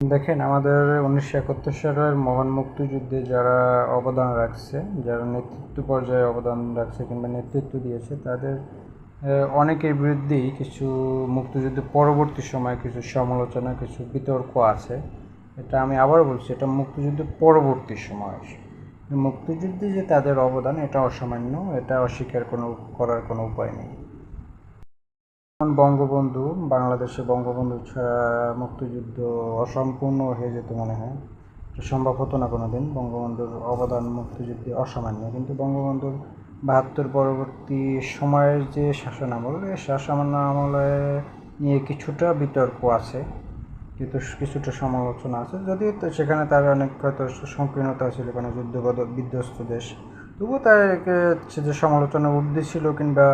দেখেন, আমাদের উনিশশো একাত্তর সালের মহান মুক্তিযুদ্ধে যারা অবদান রাখছে, যারা নেতৃত্ব পর্যায়ে অবদান রাখছে কিংবা নেতৃত্ব দিয়েছে, তাদের অনেকের বিরুদ্ধেই কিছু মুক্তিযুদ্ধ পরবর্তী সময়ে কিছু সমালোচনা, কিছু বিতর্ক আছে। এটা আমি আবার বলছি, এটা মুক্তিযুদ্ধ পরবর্তী সময়। মুক্তিযুদ্ধে যে তাদের অবদান, এটা অসামান্য, এটা অস্বীকার কোনো, করার কোনো উপায় নেই। বঙ্গবন্ধু, বাংলাদেশে বঙ্গবন্ধু ছাড়া মুক্তিযুদ্ধ অসম্পূর্ণ হয়ে যেত মনে হয়। সম্ভব হতো না কোনো দিন বঙ্গবন্ধুর অবদান মুক্তিযুদ্ধে অসামান্য। কিন্তু বঙ্গবন্ধুর বাহাত্তর পরবর্তী সময়ের যে শাসন আমল শাসন আমলে নিয়ে কিছুটা বিতর্ক আছে, কিন্তু কিছুটা সমালোচনা আছে। যদিও সেখানে তার অনেক হয়তো সংকীর্ণতা ছিল কারণ যুদ্ধ বিধ্বস্ত দেশ। তবুও তার যে সমালোচনা ঊর্ধ্বে ছিল কিংবা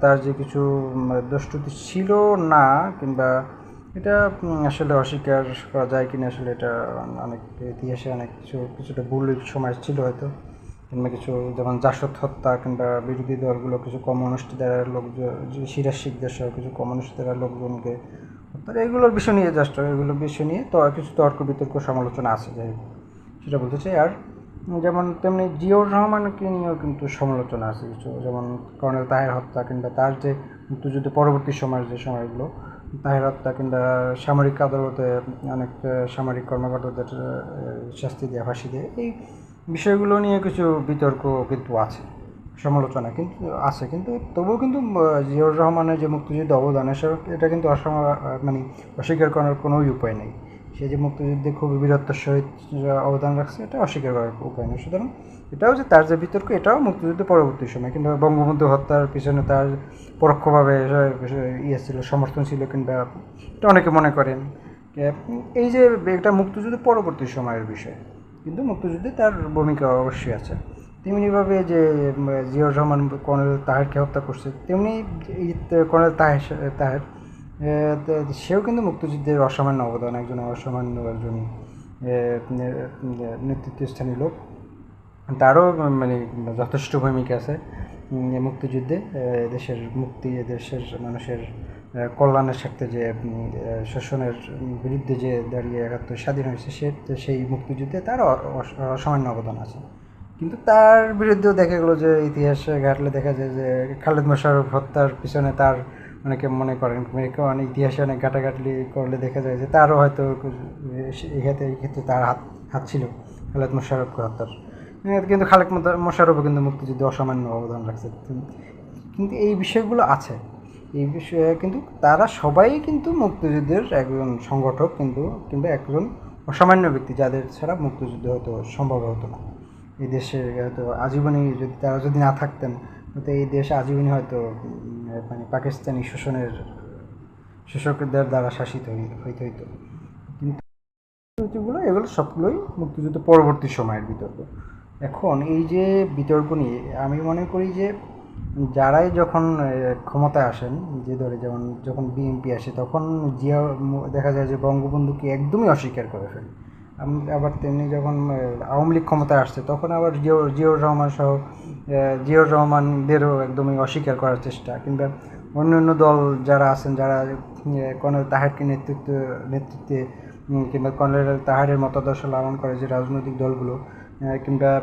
তার যে কিছু দোষত্রুটি ছিল না, কিংবা এটা আসলে অস্বীকার করা যায় কিনা আসলে এটা অনেক ইতিহাসে অনেক কিছু, কিছুটা ভুল সময় ছিল হয়তো। কিংবা কিছু যেমন জাসদ হত্যা কিংবা বিরোধী দলগুলো কিছু কমিউনিস্ট দ্বারা লোকজন সিরাজ শিখদের সহ কিছু কমিউনিস্ট দ্বারা লোকজনকে হত্যা, এগুলোর বিষয় নিয়ে জাস্ট এগুলোর বিষয় নিয়ে তো কিছু তর্ক বিতর্ক সমালোচনা আছে, যাই সেটা বলতে চাই। আর যেমন তেমনি জিয়াউর রহমানকে নিয়েও কিন্তু সমালোচনা আছে কিছু। যেমন কর্নেল তাহের হত্যা কিংবা তার যে মুক্তিযুদ্ধ পরবর্তী সময়ের যে সময়গুলো তাহের হত্যা কিংবা সামরিক আদালতে অনেক সামরিক কর্মকর্তাদের শাস্তি দেওয়া ফাঁসি দেয় এই বিষয়গুলো নিয়ে কিছু বিতর্ক কিন্তু আছে সমালোচনা কিন্তু আছে। কিন্তু তবুও কিন্তু আহ, জিয়াউর রহমানের যে মুক্তিযুদ্ধ অবদান এটা কিন্তু অসম মানে অস্বীকার করার কোনোই উপায় নেই। সে যে মুক্তিযুদ্ধে খুব বীরত্বের সহিত অবদান রাখছে, এটা অস্বীকার করার উপায় নেই সুতরাং এটাও যে তার যে বিতর্ক, এটাও মুক্তিযুদ্ধ পরবর্তী সময়। কিংবা বঙ্গবন্ধু হত্যার পিছনে তার পরোক্ষভাবে ইয়ে ছিল, সমর্থন ছিল কিংবা এটা অনেকে মনে করেন। এই যে এটা মুক্তিযুদ্ধ পরবর্তী সময়ের বিষয়, কিন্তু মুক্তিযুদ্ধে তার ভূমিকা অবশ্যই আছে। তেমনিভাবে যে জিয়াউর রহমান কর্নেল তাহেরকে হত্যা করছে, তেমনি কর্নেল তাহের তাহের সেও কিন্তু মুক্তিযুদ্ধের অসামান্য অবদান, একজন অসামান্য একজন নেতৃত্বস্থানীয় লোক। তারও মানে যথেষ্ট ভূমিকা আছে মুক্তিযুদ্ধে। দেশের মুক্তি দেশের মানুষের কল্যাণের স্বার্থে যে শোষণের বিরুদ্ধে যে দাঁড়িয়ে একাত্তর স্বাধীন হয়েছে, সে, সেই মুক্তিযুদ্ধে তার অসামান্য অবদান আছে। কিন্তু তার বিরুদ্ধেও দেখা গেলো যে, ইতিহাসে ঘাটলে দেখা যায় যে, খালেদ মোশাররফ হত্যার পিছনে তার অনেকে মনে করেন অনেক ইতিহাসে অনেক ঘাটাঘাটলি করলে দেখা যায় যে তারও হয়তো এই ক্ষেত্রে তার হাত হাত ছিল। খালেদ মোশাররফকে হত্যার কিন্তু খালেদ মোশারফও কিন্তু মুক্তিযুদ্ধে অসামান্য অবদান রাখছে। কিন্তু এই বিষয়গুলো আছে। এই বিষয়ে কিন্তু তারা সবাই কিন্তু মুক্তিযুদ্ধের একজন সংগঠক কিন্তু কিংবা একজন অসামান্য ব্যক্তি, যাদের ছাড়া মুক্তিযুদ্ধ হয়তো সম্ভব হতো না। এই দেশে হয়তো আজীবনই যদি তারা যদি না থাকতেন হয়তো এই দেশ আজীবনই হয়তো মানে পাকিস্তানি শোষণের শোষকদের দ্বারা শাসিত হই- হইতে হইতো। কিন্তু এগুলো সবগুলোই মুক্তিযুদ্ধ পরবর্তী সময়ের বিতর্ক। এখন এই যে বিতর্ক নিয়ে আমি মনে করি যে যারাই যখন ক্ষমতায় আসেন, যে ধরে যেমন, যখন বিএনপি আসে, তখন জিয়া, দেখা যায় যে বঙ্গবন্ধুকে একদমই অস্বীকার করে ফেলে। আবার তেমনি যখন আওয়ামী লীগ ক্ষমতায় আসছে তখন আবার জিয়াউর জিয়াউর রহমান সহ এ, জিয়াউর রহমানদেরও একদমই অস্বীকার করার চেষ্টা। কিংবা অন্য অন্য দল যারা আছেন যারা কর্নেল তাহারকে নেতৃত্ব নেতৃত্বে কিংবা কর্নেল তাহারের মতাদর্শ লালন করে যে রাজনৈতিক দলগুলো কিংবা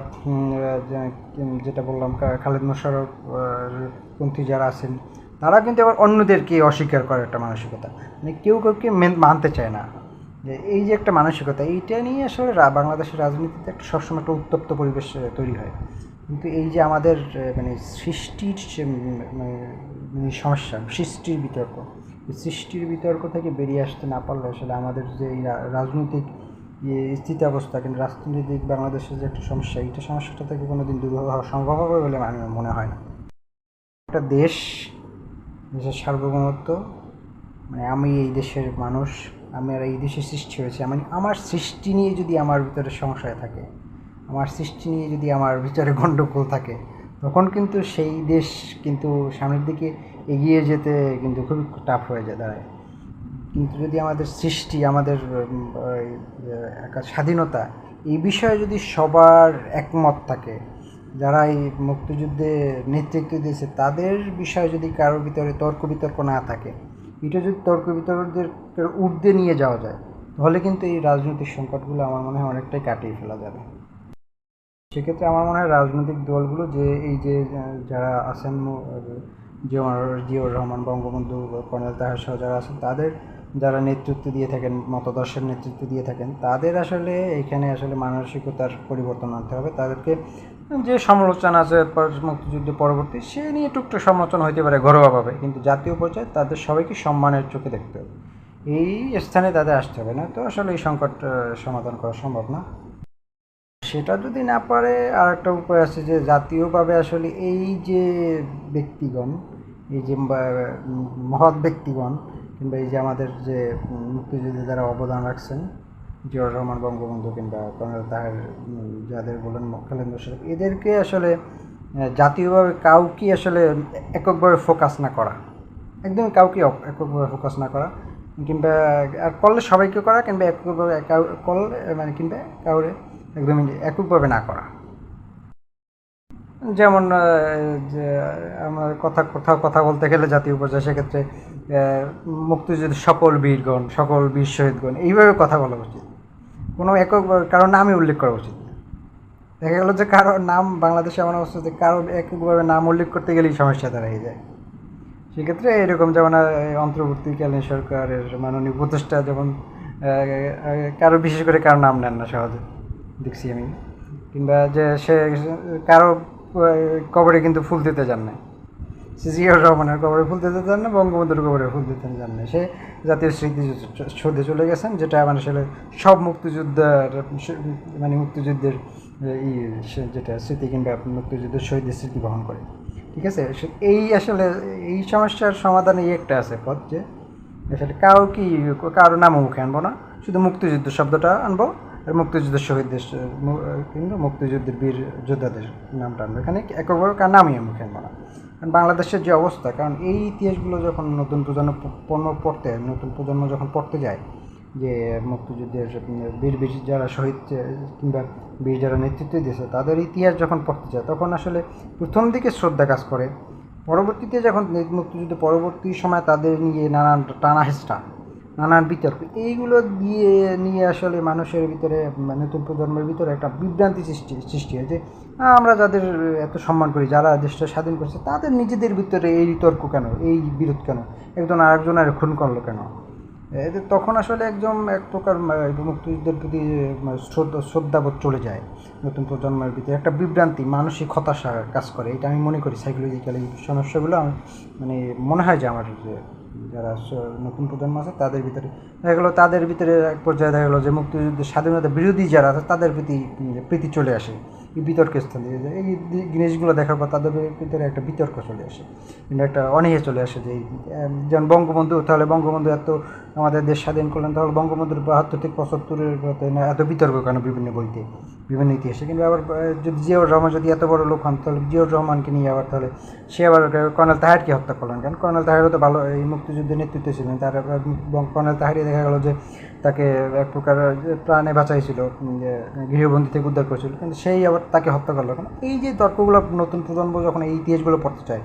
যেটা বললাম খালেদ মোশাররফ আহ, পন্থী যারা আছেন তারা কিন্তু আবার অন্যদেরকে অস্বীকার করে একটা মানসিকতা। মানে কেউ মেন- মানতে চায় না। যে এই যে একটা মানসিকতা, এইটা নিয়ে আসলে বাংলাদেশের রাজনীতিতে একটা সবসময় একটা উত্তপ্ত পরিবেশ তৈরি হয়। কিন্তু এই যে আমাদের মানে সৃষ্টির মানে সমস্যা, সৃষ্টির বিতর্ক সৃষ্টির বিতর্ক থেকে বেরিয়ে আসতে না পারলে আসলে আমাদের যে এই রাজনৈতিক স্থিতাবস্থা কিন্তু রাজনৈতিক বাংলাদেশের যে একটা সমস্যা, এইটা সমস্যাটা থেকে কোনো দিন দূর হওয়া সম্ভব হবে বলে আমার মনে হয় না। একটা দেশ, দেশের সার্বভৌমত্ব মানে আমি এই দেশের মানুষ আমি আর এই দেশে সৃষ্টি হয়েছে। মানে আমার সৃষ্টি নিয়ে যদি আমার ভিতরে সংশয় থাকে, আমার সৃষ্টি নিয়ে যদি আমার ভিতরে গণ্ডগোল থাকে, তখন কিন্তু সেই দেশ কিন্তু সামনের দিকে এগিয়ে যেতে কিন্তু খুবই টাফ হয়ে যায়, দাঁড়ায়। কিন্তু যদি আমাদের সৃষ্টি, আমাদের স্বাধীনতা, এই বিষয়ে যদি সবার একমত থাকে, যারা এই মুক্তিযুদ্ধে নেতৃত্ব দিয়েছে, তাদের বিষয়ে যদি কারোর ভিতরে তর্ক বিতর্ক না থাকে এটা যদি তর্ক বিতর্কদের ঊর্ধ্বে নিয়ে যাওয়া যায়, তাহলে কিন্তু এই রাজনৈতিক সংকটগুলো আমার মনে হয় অনেকটাই কাটিয়ে ফেলা যাবে। সেক্ষেত্রে আমার মনে হয় রাজনৈতিক দলগুলো যে এই যে, যারা আছেন জিয়াউর জিয়াউর রহমান, বঙ্গবন্ধু, কর্নেল তাহের সহ যারা আছেন, তাদের যারা নেতৃত্ব দিয়ে থাকেন, মতদর্শের নেতৃত্ব দিয়ে থাকেন, তাদের আসলে এখানে আসলে মানসিকতার পরিবর্তন আনতে হবে। তাদেরকে যে সমালোচনা আছে মুক্তিযুদ্ধ পরবর্তী, সে নিয়ে টুকটাক সমালোচনা হতে পারে ঘরোয়াভাবে, কিন্তু জাতীয় পর্যায়ে তাদের সবাইকে সম্মানের চোখে দেখতে হবে। এই স্থানে তাদের আসতে হবে না। তো আসলে এই সংকট সমাধান করা সম্ভব না। সেটা যদি না পারে আর একটা উপায় আছে যে জাতীয়ভাবে আসলে এই যে ব্যক্তিগণ, এই যে মহৎ ব্যক্তিগণ, কিংবা এই যে আমাদের যে মুক্তিযুদ্ধে যারা অবদান রাখছেন জিয়াউর রহমান বঙ্গবন্ধু কিংবা কর্নেল তাহের যাদের বলেন খালেন্দুর সাহেব এদেরকে আসলে জাতীয়ভাবে কাউকে আসলে এককভাবে ফোকাস না করা। একদম কাউকে এককভাবে ফোকাস না করা। কিংবা, আর করলে সবাইকে করা, কিংবা এককভাবে করলে মানে কিংবা কাউরে একদমই এককভাবে না করা। যেমন যে আমার কথা, কোথাও কথা বলতে গেলে জাতীয় পর্যায়ে সেক্ষেত্রে মুক্তিযুদ্ধ সকল বীরগণ, সকল বীর শহীদগণ, এইভাবে কথা বলা উচিত। কোনো একক কারও নামই উল্লেখ করা উচিত দেখা গেল যে কারও নাম বাংলাদেশে এমন অবস্থা যে কারও এককভাবে নাম উল্লেখ করতে গেলেই সমস্যা দাঁড়িয়ে যায়। সেক্ষেত্রে এরকম যেমন অন্তর্বর্তীকালীন সরকারের মাননীয় উপদেষ্টা যেমন কারও বিশেষ করে কারও নাম নেন না সহজে, দেখছি আমি। কিংবা যে সে কারও কবরে কিন্তু ফুল দিতে যান না জিয়াউর রহমানের কবরে ফুল দিতে চান না, বঙ্গবন্ধুর কবরে ফুল দিতে চান না। সে জাতীয় স্মৃতি সৌধে চলে গেছেন, যেটা মানে আসলে সব মুক্তিযোদ্ধার মানে মুক্তিযুদ্ধের ই যেটা স্মৃতি কিংবা মুক্তিযুদ্ধের শহীদের স্মৃতি বহন করে। ঠিক আছে? এই আসলে, এই সমস্যার সমাধানে একটা আছে পথ যে, আসলে কাউ কি, কারও নামও মুখে আনব না, শুধু মুক্তিযুদ্ধ শব্দটা আনব, আর মুক্তিযুদ্ধের শহীদদের কিংবা মুক্তিযুদ্ধের বীর যোদ্ধাদের নামটা আনব। এখানে এককভাবে কার নামই মুখে আনব না। বাংলাদেশের যে অবস্থা, কারণ এই ইতিহাসগুলো যখন নতুন প্রজন্ম পণ্য পড়তে, নতুন প্রজন্ম যখন পড়তে যায়, যে মুক্তিযুদ্ধের বীর বীর যারা শহীদ কিংবা বীর যারা নেতৃত্ব দিয়েছে, তাদের ইতিহাস যখন পড়তে যায়, তখন আসলে প্রথম দিকে শ্রদ্ধা কাজ করে। পরবর্তীতে যখন মুক্তিযুদ্ধ, পরবর্তী সময় তাদের নিয়ে নানান টানা হেঁচড়া। নানান বিতর্ক। এইগুলো দিয়ে, নিয়ে আসলে মানুষের ভিতরে নতুন প্রজন্মের ভিতরে একটা বিভ্রান্তি সৃষ্টি সৃষ্টি হয় যে আমরা যাদের এত সম্মান করি, যারা দেশটা স্বাধীন করছে, তাদের নিজেদের ভিতরে এই বিতর্ক কেন? এই বিরোধ কেন? একজন আরেকজনের খুন করল কেন? এদের তখন আসলে একদম এক প্রকার মুক্তিযুদ্ধের প্রতি শ্রদ্ধা, শ্রদ্ধাবোধ চলে যায় নতুন প্রজন্মের ভিতরে। একটা বিভ্রান্তি, মানসিক হতাশা কাজ করে। এটা আমি মনে করি সাইকোলজিক্যাল এই সমস্যাগুলো মানে মনে হয় যে আমার, যে যারা নতুন প্রজন্ম আছে তাদের ভিতরে। দেখা গেলো তাদের ভিতরে এক পর্যায়ে দেখা গেলো যে মুক্তিযুদ্ধের স্বাধীনতা বিরোধী যারা আছে তাদের প্রতি প্রীতি চলে আসে। বিতর্কের স্থান দিয়ে যায়। এই জিনিসগুলো দেখার পর তাদের ভিতরে একটা বিতর্ক চলে আসে। কিংবা একটা অনীহে চলে আসে যে যেমন বঙ্গবন্ধু, তাহলে বঙ্গবন্ধু এত আমাদের দেশ স্বাধীন করলেন, তাহলে বঙ্গবন্ধুর বাহাত্তর থেকে পঁচাত্তরের এত বিতর্ক কেন বিভিন্ন বইতে, বিভিন্ন ইতিহাসে? কিন্তু আবার যদি জিয়াউর রহমান যদি এত বড় লোক হন, তাহলে জিয়াউর রহমানকে নিয়ে আবার তাহলে সে আবার কর্নেল তাহারকে হত্যা করলেন কারণ কর্নেল তাহারও তো ভালো, এই মুক্তিযুদ্ধের নেতৃত্বে ছিলেন। তার কর্নেল তাহারি দেখা গেল যে, তাকে এক প্রকার প্রাণে বাঁচাইছিল গৃহবন্দী থেকে উদ্ধার করেছিল। কিন্তু সেই আবার তাকে হত্যা করল কেন এই যে তর্কগুলো নতুন প্রজন্ম যখন এই ইতিহাসগুলো পড়তে চায়,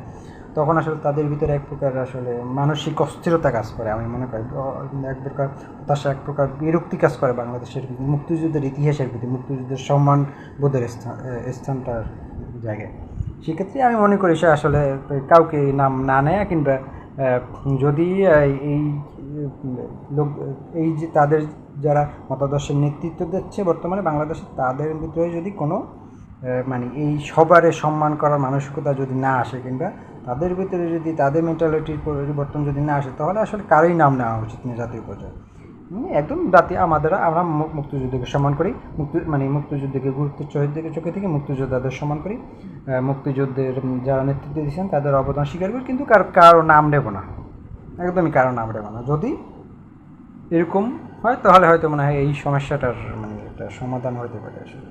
তখন আসলে তাদের ভিতরে এক প্রকার আসলে মানসিক অস্থিরতা কাজ করে আমি মনে করি। এক প্রকার হতাশা, এক প্রকার বিরক্তি কাজ করে বাংলাদেশের মুক্তিযুদ্ধের ইতিহাসের প্রতি মুক্তিযুদ্ধের সম্মান বোধের স্থান স্থানটার জায়গায়। সেক্ষেত্রে আমি মনে করি সে আসলে কাউকে নাম না নেয় কিংবা যদি এই, লোক, এই যে তাদের যারা মতাদর্শের নেতৃত্ব দিচ্ছে বর্তমানে বাংলাদেশে, তাদের ভিতরে যদি কোনো মানে এই সবারে সম্মান করার মানসিকতা যদি না আসে কিংবা তাদের ভিতরে যদি তাদের মেন্টালিটির পরিবর্তন যদি না আসে, তাহলে আসলে কারোই নাম নেওয়া উচিত না জাতীয় পর্যায়ে। একদম জাতি আমাদের, আমরা মুক্তিযুদ্ধকে সম্মান করি, মুক্তি মানে মুক্তিযুদ্ধকে গুরুত্বের চোখের চোখে থেকে মুক্তিযোদ্ধাদের সম্মান করি। মুক্তিযুদ্ধের যারা নেতৃত্ব দিয়েছেন, তাদের অবদান স্বীকার করি, কিন্তু কারও কারও নাম নেব না। একদমই কারও নাম নেব না। যদি এরকম হয়, তাহলে হয়তো মনে হয় এই সমস্যাটার মানে একটা সমাধান হতে পারে আসলে।